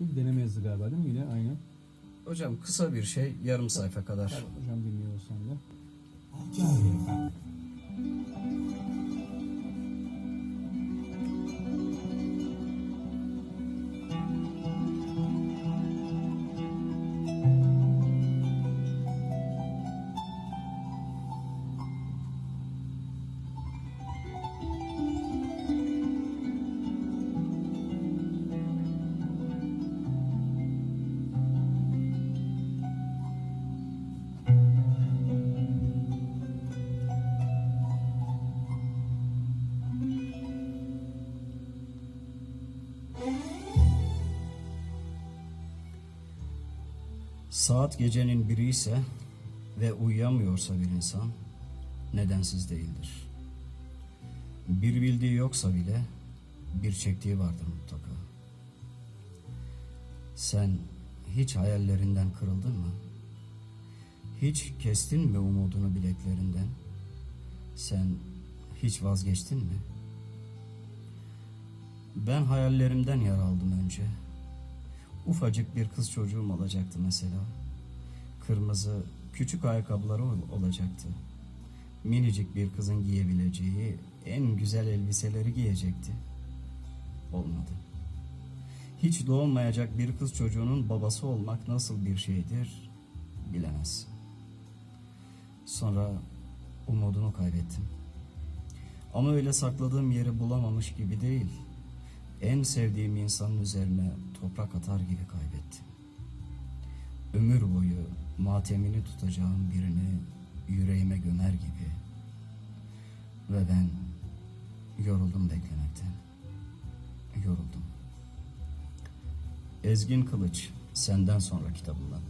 İlk deneme yazı galiba değil mi? Yine aynı. Hocam kısa bir şey yarım sayfa kadar. Hocam dinliyor sen de. Saat gecenin biri ise ve uyuyamıyorsa bir insan nedensiz değildir. Bir bildiği yoksa bile bir çektiği vardır mutlaka. Sen hiç hayallerinden kırıldın mı? Hiç kestin mi umudunu bileklerinden? Sen hiç vazgeçtin mi? Ben hayallerimden yer aldım önce. Ufacık bir kız çocuğum olacaktı mesela. Kırmızı küçük ayakkabıları ol- olacaktı. Minicik bir kızın giyebileceği en güzel elbiseleri giyecekti. Olmadı. Hiç doğmayacak bir kız çocuğunun babası olmak nasıl bir şeydir bilemez. Sonra umudunu kaybettim. Ama öyle sakladığım yeri bulamamış gibi değil. En sevdiğim insanın üzerine toprak atar gibi kaybettim. Ömür boyu matemini tutacağım birini yüreğime gömer gibi. Ve ben yoruldum beklemekten. Yoruldum. Ezgin Kılıç, senden sonra kitabından.